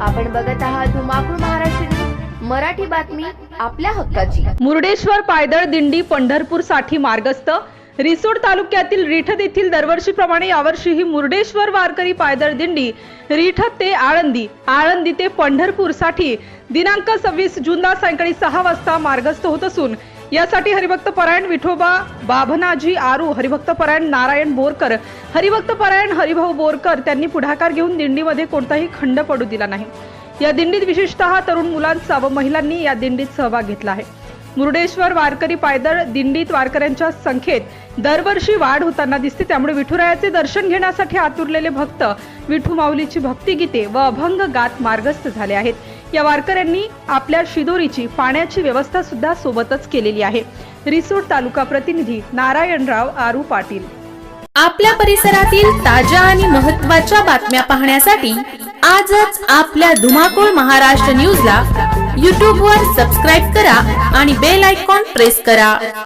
आपण बघत आहात धुमाकूळ महाराष्ट्र मराठी बातमी आपल्या हक्काची. मुर्डेश्वर पायदळ दिंडी पंढरपूरसाठी मार्गस्थ. रिसोड तालुक्यातील रिठत येथील दरवर्षीप्रमाणे यावर्षीही मुर्डेश्वर वारकरी पायदळ दिंडी रिठत ते आळंदी आळंदी ते पंढरपूरसाठी दिनांक सव्वीस जूनला सायंकाळी सहा वाजता मार्गस्थ होत असून यासाठी हरिभक्त परायण विठोबा बाभनाजी आरू हरिभक्त परायण नारायण बोरकर हरिभक्त परायण हरिभाऊ बोरकर त्यांनी पुढाकार घेऊन दिंडीमध्ये कोणताही खंड पडू दिला नाही. या दिंडीत विशेषतः तरुण मुलांचा व महिलांनी या दिंडीत सहभाग घेतला आहे. मुर्डेश्वर वारकरी पायदळ दिंडीत वारकऱ्यांच्या संख्येत दरवर्षी वाढ होताना दिसते. त्यामुळे विठुरायाचे दर्शन घेण्यासाठी आतुरलेले भक्त विठू माऊलीची भक्तिगीते व अभंग गात मार्गस्थ झाले आहेत. या वारकऱ्यांनी आपल्या शिदोरीची पाण्याची व्यवस्था सुद्धा सोबतच केलेली आहे. रिसोड तालुका प्रतिनिधी नारायणराव आरू पाटील. आपल्या परिसरातील ताज्या आणि महत्त्वाच्या बातम्या पाहण्यासाठी आजच आपल्या धुमाकूळ महाराष्ट्र न्यूजला यूट्यूबवर सबस्क्राईब करा आणि बेल आयकॉन प्रेस करा.